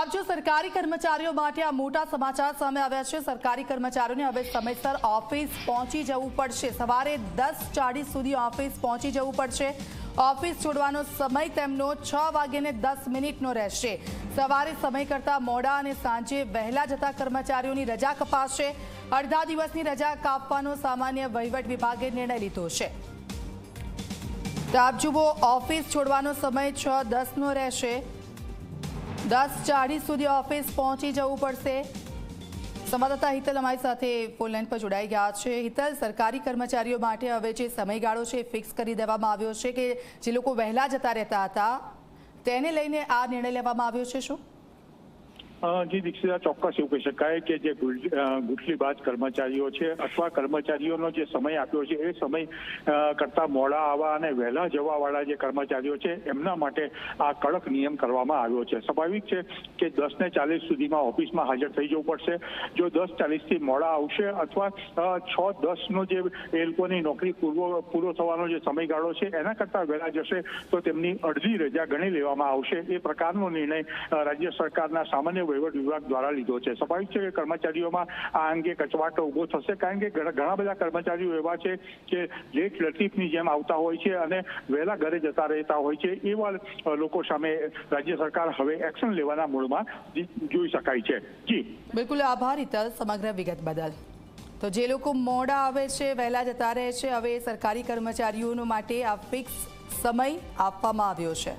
રાજ્ય સરકારી કર્મચારીઓ માટે આ મોટા સમાચાર સામે આવ્યા છે. સરકારી કર્મચારીઓને હવે સમયસર ઓફિસ પહોંચી જવું પડશે. સવારે દસ ચાળીસ સુધી ઓફિસ પહોંચી જવું પડશે. ઓફિસ છોડવાનો સમય તેમનો છ વાગ્યાને દસ મિનિટનો રહેશે. સવારે સમય કરતાં મોડા અને સાંજે વહેલા જતા કર્મચારીઓની રજા કપાશે. અડધા દિવસની રજા કાપવાનો સામાન્ય વહીવટ વિભાગે નિર્ણય લીધો છે. આપ જુઓ, ઓફિસ છોડવાનો સમય છ દસનો રહેશે. દસ ચાળીસ સુધી ઓફિસ પહોંચી જવું પડશે. સંવાદદાતા હિતલ અમારી સાથે ફોનલાઈન પર જોડાઈ ગયા છે. હિતલ, સરકારી કર્મચારીઓ માટે હવે જે સમયગાળો છે ફિક્સ કરી દેવામાં આવ્યો છે કે જે લોકો વહેલા જતા રહેતા હતા, તેને લઈને આ નિર્ણય લેવામાં આવ્યો છે શું? જી દીક્ષિતા ચોક્કસ એવું કહી શકાય કે જે ગુઠલીબાજ કર્મચારીઓ છે અથવા કર્મચારીઓનો જે સમય આપ્યો છે, એ સમય કરતા મોડા આવવા અને વહેલા જવા વાળા જે કર્મચારીઓ છે, એમના માટે આ કડક નિયમ કરવામાં આવ્યો છે. સ્વાભાવિક છે કે દસ ને ચાલીસ સુધીમાં ઓફિસમાં હાજર થઈ જવું પડશે. જો દસ ચાલીસથી મોડા આવશે અથવા છ દસ નો જે એ લોકોની નોકરી પૂરો પૂરો થવાનો જે સમયગાળો છે, એના કરતા વહેલા જશે, તો તેમની અડધી રજા ગણી લેવામાં આવશે. એ પ્રકારનો નિર્ણય રાજ્ય સરકારના સામાન્ય વહીવટ વિભાગ દ્વારા લીધો છે. સ્વાભાવિક છે કે કર્મચારીઓમાં આ અંગે કચવાટો ઊભો થશે? કારણ કે ઘણા બધા કર્મચારીઓ એવા છે કે લેટ લતીફની જેમ આવતા હોય છે અને વહેલા ઘરે જતા રહેતા હોય છે. એવા લોકો સામે રાજ્ય સરકાર હવે એક્શન લેવાના મૂળમાં જોઈ શકાય છે. જી. બિલકુલ આભાર હિતલ સમગ્ર વિગત બદલ. તો જે લોકો મોડા આવે છે, વહેલા જતા રહે છે, હવે સરકારી કર્મચારીઓનો માટે આ ફિક્સ સમય આપવામાં આવ્યો છે.